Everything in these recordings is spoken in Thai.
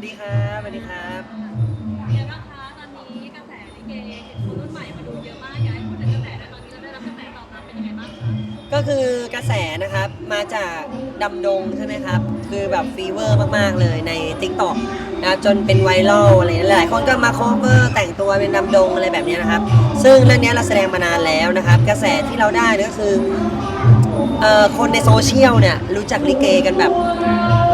วัสดีครับสวัสดีครับเดี๋ยวนะคะตอนนี้กระแสลิเกเห็นคนรุ่นใหม่มาดูเยอะมากอยากให้พูดถึงกระแสหนะตอนนี้เราได้รับกระแสตอบรับเป็นยังไงบ้างคะก็คือกระแสนะครับมาจากดำดงใช่ไหมครับ คือแบบฟีเวอร์มากๆเลยใน t ิ k t o k นะครับจนเป็นไวรัลอะไรหลายๆคนก็มาโคเวอร์แต่งตัวเป็นดำดงอะไรแบบนี้นะครับ ซึ่งเรื่องนี้เราแสดงมานานแล้วนะครับ กระแสที่เราได้ก็คือ เอ่อคนในโซเชียลเนี่ยรู้จักลิเกกันแบบ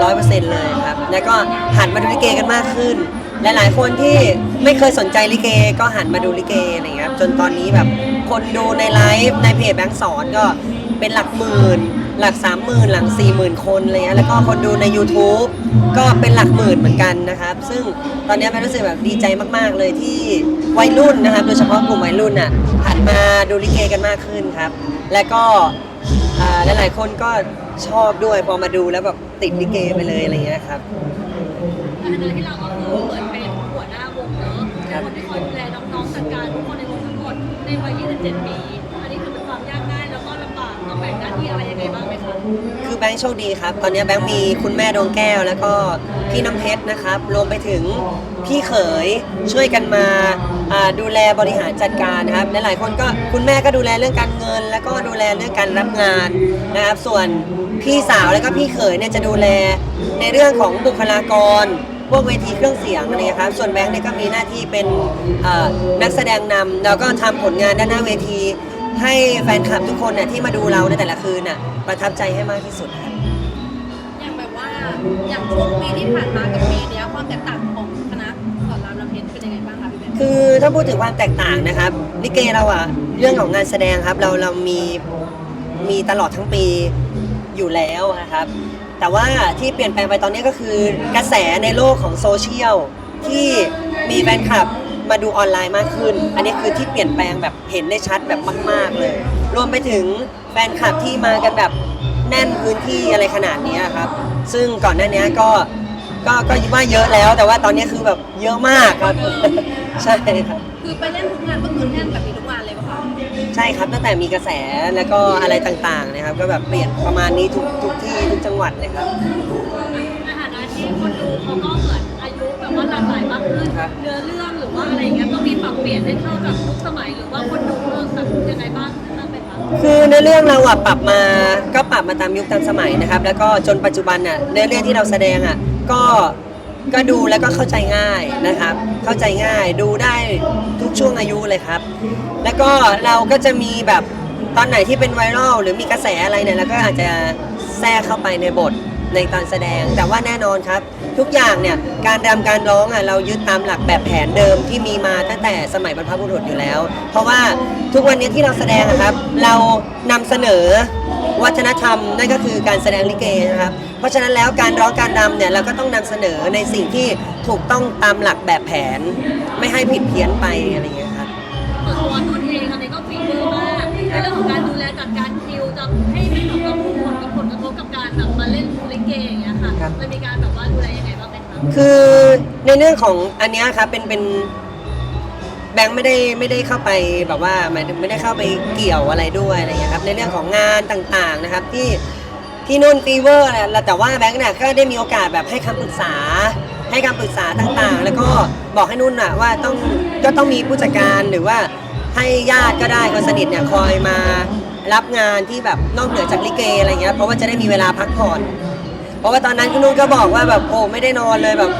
ร้อยเปอร์เซ็นต์เลยครับ แล้วก็หันมาดูลิเกกันมากขึ้น หลายๆคนที่ไม่เคยสนใจลิเกก็หันมาดูลิเกอะไรเงี้ยครับจนตอนนี้แบบคนดูในไลฟ์ในเพจแบงค์สอนก็เป็นหลักหมื่น หลักสามหมื่นหลักสี่หมื่นคนอะไรเงี้ยแล้วก็คนดูใน YouTube ก็เป็นหลักหมื่นเหมือนกันนะครับ ซึ่งตอนนี้แม่รู้สึกแบบดีใจมาก ๆ เลยที่วัยรุ่นนะครับ โดยเฉพาะกลุ่มวัยรุ่นอะหันมาดูลิเกกันมากขึ้นครับ และก็ อ่าหลายๆคนก็ชอบด้วยพอมาดูแล้วแบบติดลิเกไปเลยอะไรเงี้ยครับในฐานะที่เราก็คือเหมือนเป็นหัวหน้าวงเนอะเป็นคนที่คอยดูแลน้องๆจัดการทุกคนในวงทั้งหมดในวัย 27 ปี อันนี้คือเป็นความยากง่ายแล้วก็ลำบากต้องแบ่งหน้าที่อะไรยังไงบ้างไหม คือแบงค์โชคดีครับ ตอนนี้แบงค์มีคุณแม่ดวงแก้ว แล้วก็พี่น้ำเพชรนะครับ รวมไปถึงพี่เขยช่วยกันมาอ่าดูแลบริหารจัดการนะครับและหลายคนก็คุณแม่ก็ดูแลเรื่องการเงิน แล้วก็ดูแลเรื่องการรับงานนะครับ ส่วนพี่สาวแล้วก็พี่เขยเนี่ยจะดูแลในเรื่องของบุคลากร พวกเวทีเครื่องเสียงอะไรครับ ส่วนแบงค์เนี่ยก็มีหน้าที่เป็นเอ่อนักแสดงนำแล้วก็ทำผลงานด้านหน้าเวที ให้แฟนคลับทุกคนน่ะที่มาดูเราในแต่ละคืนน่ะประทับใจให้มากที่สุดครับ อย่างแบบว่าอย่างช่วงปีที่ผ่านมากับปีเนี้ยความแตกต่างของคณะสอนรามน้ำเพชรเป็นยังไงบ้างคะพี่เบนคือถ้าพูดถึงความแตกต่างนะครับลิเกเราอะเรื่องของงานแสดงครับ เราเรามีมีตลอดทั้งปีอยู่แล้วนะครับ แต่ว่าที่เปลี่ยนแปลงไปตอนนี้ก็คือกระแสในโลกของโซเชียลที่มีแฟนคลับ มาดูออนไลน์มากขึ้น อันนี้คือที่เปลี่ยนแปลงแบบเห็นได้ชัดแบบมาก ๆ เลย รวมไปถึงแฟนคลับที่มากันแบบแน่นพื้นที่อะไรขนาดนี้ครับ ซึ่งก่อนหน้านี้ก็ก็ก็ว่าเยอะแล้ว แต่ว่าตอนนี้คือแบบเยอะมากครับใช่ครับคือไปเล่นทุกงานก็คือแน่นแบบนี้ทุกงานเลยปะคะใช่ครับตั้งแต่มีกระแสแล้วก็อะไรต่างๆนะครับ ก็แบบเปลี่ยนประมาณนี้ทุกทุกที่ทุกจังหวัดเลยครับในฐานะที่คนดูเขาก็เหมือนอายุแบบว่าหลากหลายมากขึ้นครับเนื้อเรื่องหรื อะไรอย่างเงี้ยต้องมีปรับเปลี่ยนให้เข้ากับยุคสมัยหรือว่าคนดูเรื่องแบบยังไงบ้างบ้างไหมคะคือในเรื่องเราอะปรับมาก็ปรับมาตามยุคตามสมัยนะครับ แล้วก็จนปัจจุบันอะเนื้อเรื่องที่เราแสดงอะก็ก็ดูแล้วก็เข้าใจง่ายนะครับ เข้าใจง่ายดูได้ทุกช่วงอายุเลยครับ แล้วก็เราก็จะมีแบบตอนไหนที่เป็นไวรัลหรือมีกระแสอะไรเนี่ยเราก็อาจจะแทรกเข้าไปในบท ในตอนแสดง แต่ว่าแน่นอนครับ ทุกอย่างเนี่ยการรำการร้องอะเรายึดตามหลักแบบแผนเดิมที่มีมาตั้งแต่สมัยบรรพบุรุษอยู่แล้ว เพราะว่าทุกวันนี้ที่เราแสดงอะครับ เรานำเสนอวัฒนธรรมนั่นก็คือการแสดงลิเกนะครับ เพราะฉะนั้นแล้วการร้องการรำเนี่ยเราก็ต้องนำเสนอในสิ่งที่ถูกต้องตามหลักแบบแผน ไม่ให้ผิดเพี้ยนไปอะไรอย่างเงี้ยครับ ส่วนตัวนุ่นเองตอนนี้ก็ฝีมือมากในเรื่องของการดู ค่ะครับ มันมีการแบบว่าดูแลยังไงบ้างไหมคะคือในเรื่องของอันเนี้ยครับเป็นเป็นแบงค์ไม่ได้ไม่ได้เข้าไปแบบว่าหมายถึงไม่ได้เข้าไปเกี่ยวอะไรด้วยอะไรอย่างเงี้ยครับในเรื่องของงานต่างๆนะครับที่ที่นุ่นฟีเวอร์เนี่ยแต่ว่าแบงค์เนี่ยก็ได้มีโอกาสแบบให้คำปรึกษา ให้คำปรึกษาต่างๆ แล้วก็บอกให้นุ่นอะว่าต้องก็ต้องมีผู้จัดการหรือว่าให้ญาติก็ได้คนสนิทเนี่ยคอยมารับงานที่แบบนอกเหนือจากลิเกอะไรเงี้ยเพราะว่าจะได้มีเวลาพักผ่อน เพราะว่าตอนนั้นคุณนุ่นก็บอกว่าแบบโอ้ไม่ได้นอนเลยแบบ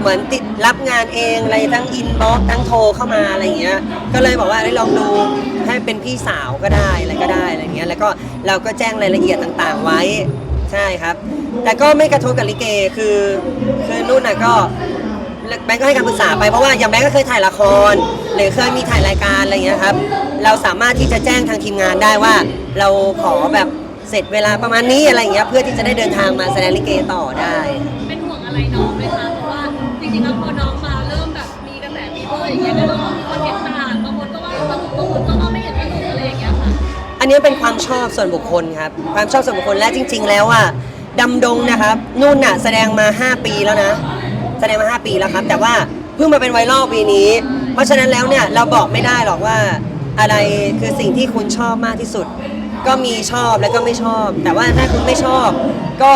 เหมือนติดรับงานเองอะไรทั้งอินบ็อกทั้งโทรเข้ามาอะไรอย่างเงี้ย ก็เลยบอกว่าได้ลองดูให้เป็นพี่สาวก็ได้อะไรก็ได้อะไรเงี้ย แล้วก็เราก็แจ้งรายละเอียดต่างๆไว้ใช่ครับ แต่ก็ไม่กระทบกับลิเกคือคือนุ่นน่ะก็แบงก์ก็ให้คำปรึกษาไปเพราะว่าอย่างแบงก์ก็เคยถ่ายละคร หรือเคยมีถ่ายรายการอะไรเงี้ยครับ เราสามารถที่จะแจ้งทางทีมงานได้ว่า เราขอแบบ สร็จเวลาประมาณนี้อะไรอย่างเงี้ยเพื่อที่จะได้เดินทางมาแสดงลิเกต่อได้ เป็นห่วงอะไรน้องไหมคะเพราะว่าจริงๆแล้วพอน้องมาเริ่มแบบมีกระแสฟีเวอร์อย่างเงี้ยก็ต้องมีคนเห็นต่างบางคนก็ว่าสนุกบางคนก็ว่าไม่เห็นสนุกอะไรอย่างเงี้ยค่ะอันนี้เป็นความชอบส่วนบุคคลครับความชอบส่วนบุคคลและจริง ๆ แล้วอะดำดงนะครับนุ่นน่ะแสดงมา 5 ปีแล้วนะ แสดงมา 5 ปีแล้วครับ แต่ว่าเพิ่งมาเป็นไวรัลปีนี้ เพราะฉะนั้นแล้วเนี่ยเราบอกไม่ได้หรอกว่าอะไรคือสิ่งที่คุณชอบมากที่สุด ก็มีชอบแล้วก็ไม่ชอบ แต่ว่าถ้าคุณไม่ชอบ ก็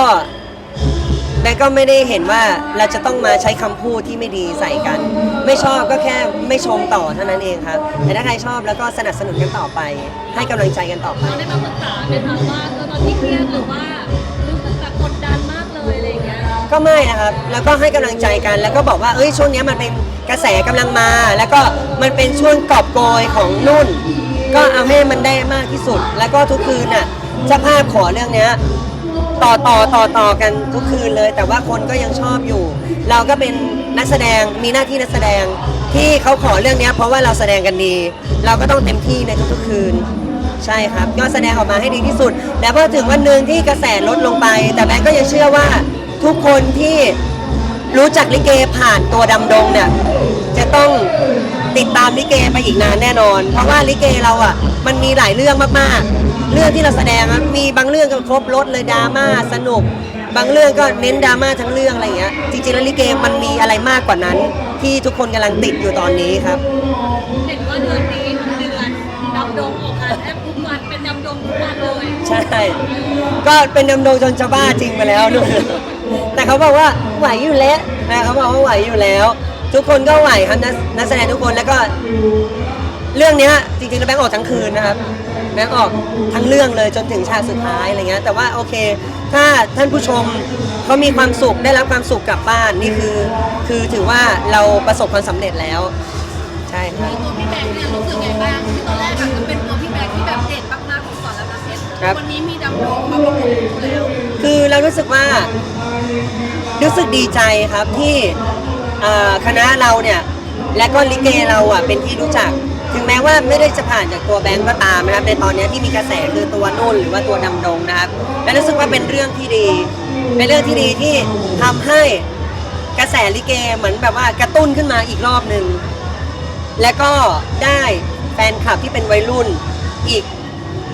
แบงก์ก็ไม่ได้เห็นว่าเราจะต้องมาใช้คำพูดที่ไม่ดีใส่กัน ไม่ชอบก็แค่ไม่ชมต่อเท่านั้นเองครับ แต่ถ้าใครชอบแล้วก็สนับสนุนกันต่อไป ให้กำลังใจกันต่อไป เราได้มาปรึกษาไหมคะว่าเออตอนที่เครียดหรือว่ารู้สึกแบบกดดันมากเลยอะไรอย่างเงี้ย ก็ไม่นะครับ แล้วก็ให้กำลังใจกัน แล้วก็บอกว่า เอ้ย ช่วงเนี้ยมันเป็นกระแสกำลังมา แล้วก็มันเป็นช่วงกอบโกยของนุ่น ก็เอาให้มันได้มากที่สุด แล้วก็ทุกคืนน่ะเจ้าภาพขอเรื่องเนี้ยต่อต่อต่อต่อกันทุกคืนเลย แต่ว่าคนก็ยังชอบอยู่ เราก็เป็นนักแสดงมีหน้าที่นักแสดงที่เขาขอเรื่องเนี้ยเพราะว่าเราแสดงกันดี เราก็ต้องเต็มที่ในทุกๆคืน ใช่ครับก็แสดงออกมาให้ดีที่สุด แล้วพอถึงวันหนึ่งที่กระแสลดลงไป แต่แบงก์ก็ยังเชื่อว่าทุกคนที่ รู้จักลิเกผ่านตัวดำดงเนี่ย จะต้องติดตามลิเกไปอีกนานแน่นอน เพราะว่าลิเกเราอะ มันมีหลายเรื่องมากๆ เรื่องที่เราแสดงอะมีบางเรื่องก็ครบรถเลยดราม่าสนุก บางเรื่องก็เน้นดราม่าทั้งเรื่องอะไรอย่างเงี้ยจริงๆแล้วลิเกมันมีอะไรมากกว่านั้น ที่ทุกคนกำลังติดอยู่ตอนนี้ครับ เห็นว่าเดือนนี้เดือนดำดงออกงานแทบทุกวันเป็นดำดงทุกวัน ใช่ ก็เป็นดำดงจนจะบ้าจริงไปแล้วนู่นแต่เขาบอกว่าไหวอยู่แล้วนะเขาบอกว่าไหวอยู่แล้ว ทุกคนก็ไหวครับนักนักแสดงทุกคนแล้วก็ เรื่องเนี้ยจริงๆแล้วแบงค์ออกทั้งคืนนะครับแบงค์ออกทั้งเรื่องเลยจนถึงฉากสุดท้ายอะไรเงี้ยแต่ว่าโอเค ถ้าท่านผู้ชมเขามีความสุขได้รับความสุขกลับบ้านนี่คือ คือถือว่าเราประสบความสำเร็จแล้ว ใช่ครับ ตัวพี่แบงค์เนี่ยรู้สึกไงบ้างที่ตอนแรกแบง ครับ วันนี้มีดำรงมาประกบคู่แล้วคือเรารู้สึกว่า รู้สึกดีใจครับที่เอ่อคณะเราเนี่ยและก็ลิเกเราอะเป็นที่รู้จัก ถึงแม้ว่าไม่ได้จะผ่านจากตัวแบงก์ก็ตามนะครับในตอนเนี้ยที่มีกระแสคือตัวนุ่นหรือว่าตัวดำดงนะครับ และรู้สึกว่าเป็นเรื่องที่ดี เป็นเรื่องที่ดีที่ทำให้กระแสลิเกเหมือนแบบว่ากระตุ้นขึ้นมาอีกรอบหนึ่ง และก็ได้แฟนคลับที่เป็นวัยรุ่นอีก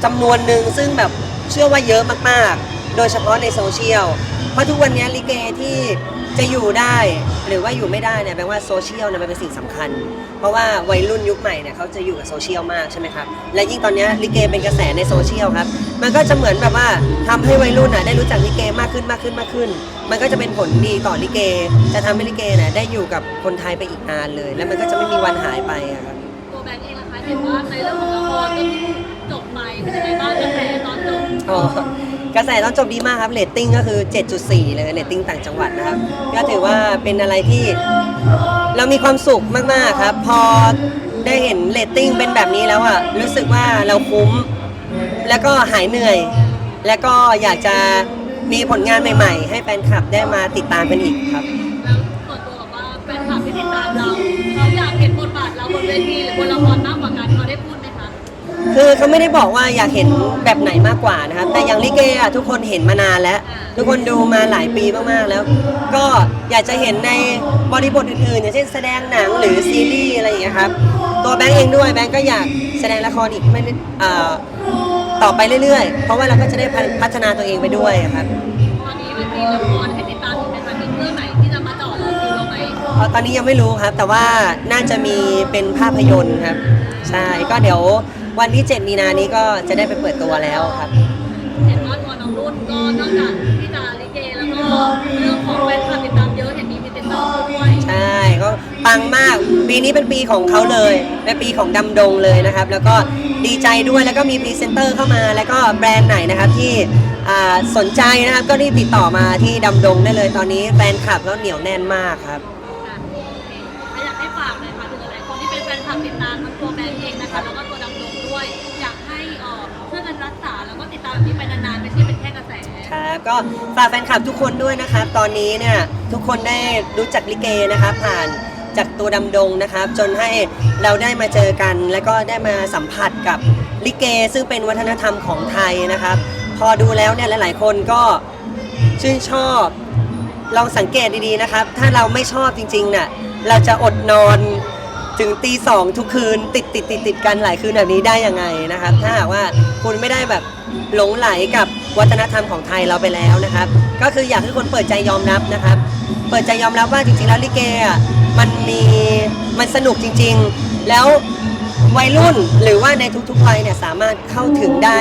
จำนวนหนึ่งซึ่งแบบเชื่อว่าเยอะมากๆ โดยเฉพาะในโซเชียล เพราะทุกวันนี้ลิเกที่จะอยู่ได้หรือว่าอยู่ไม่ได้เนี่ยแปลว่าโซเชียลเนี่ยมันเป็นสิ่งสำคัญ เพราะว่าวัยรุ่นยุคใหม่เนี่ยเขาจะอยู่กับโซเชียลมากใช่ไหมครับ และยิ่งตอนนี้ลิเกเป็นกระแสในโซเชียลครับ มันก็จะเหมือนแบบว่าทำให้วัยรุ่นน่ะได้รู้จักลิเกมากขึ้นมากขึ้นมากขึ้น มันก็จะเป็นผลดีต่อลิเก จะทำให้ลิเกเนี่ยได้อยู่กับคนไทยไปอีกนานเลย แล้วมันก็จะไม่มีวันหายไปอะครับ ตัวแบงค์เองนะคะเห็นว่าในเรื่องของละครก็ เป็นยังไงบ้างกระแสตอนจบอ๋อกระแสตอนจบดีมากครับเรตติ้งก็คือ 7.4 เลยเรตติ้งต่างจังหวัดนะครับ ก็ถือว่าเป็นอะไรที่เรามีความสุขมากๆครับ พอได้เห็นเรตติ้งเป็นแบบนี้แล้วอะรู้สึกว่าเราคุ้ม แล้วก็หายเหนื่อย แล้วก็อยากจะมีผลงานใหม่ๆ ให้แฟนคลับได้มาติดตามกันอีกครับ แล้วส่วนตัวแบบว่าแฟนคลับที่ติดตามเราเขาอยากเห็นบทบาทเราบนเวทีหรือบนละครมากกว่ากันเขาได้ คะคือเขาไม่ได้บอกว่าอยากเห็นแบบไหนมากกว่านะครับ แต่อย่างลิเกอะทุกคนเห็นมานานแล้ว ทุกคนดูมาหลายปีมากๆแล้ว ก็อยากจะเห็นในบริบทอื่นๆอย่างเช่นแสดงหนังหรือซีรีส์อะไรอย่างเงี้ยครับตัวแบงค์เองด้วยแบงค์ก็อยากแสดงละครอีกไม่เอ่อต่อไปเรื่อยๆ เพราะว่าเราก็จะได้พัฒนาตัวเองไปด้วยครับตอนนี้มันมีละครให้ติดตามอีกไหมคะมีเรื่องไหนที่จะมาต่อเลยคือเราไหมเพราะตอนนี้ยังไม่รู้ครับ แต่ว่าน่าจะมีเป็นภาพยนตร์ครับใช่ก็เดี๋ยว วันที่ 7 มีนานี้ก็จะได้ไปเปิดตัวแล้วครับ เห็นว่าตัวน้องรุ่นก็นอกจากที่จะลิเกแล้วก็เรื่องของแฟนคลับติดตามเยอะเห็นมีพรีเซนเตอร์ด้วยใช่ก็ปังมากปีนี้เป็นปีของเขาเลยเป็นปีของดำดงเลยนะครับ แล้วก็ดีใจด้วยแล้วก็มีพรีเซนเตอร์เข้ามา แล้วก็แบรนด์ไหนนะครับที่อ่าสนใจนะครับก็รีบติดต่อมาที่ดำดงได้เลยตอนนี้แฟนคลับก็เหนียวแน่นมากครับ ค่ะโอเคถ้าอยากให้ฝากเลยค่ะถึงอะไรคนที่เป็นแฟนคลับติดตามทั้งตัวแบงค์เองนะคะแล้วก็ตัวามแบบนี้ไปนานๆไม่ใช่เป็นแค่กระแสครับก็ฝากแฟนคลับทุกคนด้วยนะครับ ตอนนี้เนี่ยทุกคนได้รู้จักลิเกนะครับผ่านจากตัวดำดงนะครับ จนให้เราได้มาเจอกัน แล้วก็ได้มาสัมผัสกับลิเก ซึ่งเป็นวัฒนธรรมของไทยนะครับ พอดูแล้วเนี่ยหลาย ๆ คนก็ชื่นชอบลองสังเกตดีๆนะครับ ถ้าเราไม่ชอบจริงๆน่ะเราจะอดนอนถึงตีสองทุกคืนติดติดติดติดกันหลายคืนแบบนี้ได้ยังไงนะครับ ถ้าหากว่าคุณไม่ได้แบบ หลงไหลกับวัฒนธรรมของไทยเราไปแล้วนะครับ ก็คืออยากให้คนเปิดใจยอมรับนะครับ เปิดใจยอมรับว่าจริงๆแล้วลิเกอะมันมีมันสนุกจริง ๆ แล้ววัยรุ่นหรือว่าในทุกๆวัยเนี่ยสามารถเข้าถึงได้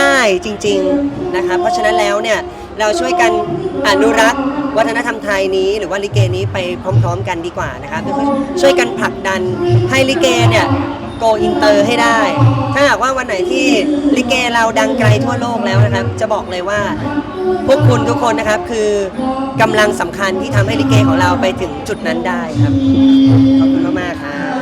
ง่ายจริงๆนะครับเพราะฉะนั้นแล้วเนี่ยเราช่วยกันอนุรักษ์วัฒนธรรมไทยนี้หรือว่าลิเกนี้ไปพร้อม ๆ กันดีกว่านะครับช่วยกันผลักดันให้ลิเกเนี่ย โกอินเตอร์ให้ได้ ถ้าหากว่าวันไหนที่ลิเกเราดังไกลทั่วโลกแล้วนะครับ จะบอกเลยว่าพวกคุณทุกคนนะครับคือกำลังสำคัญที่ทำให้ลิเกของเราไปถึงจุดนั้นได้ครับ ขอบคุณมากๆครับ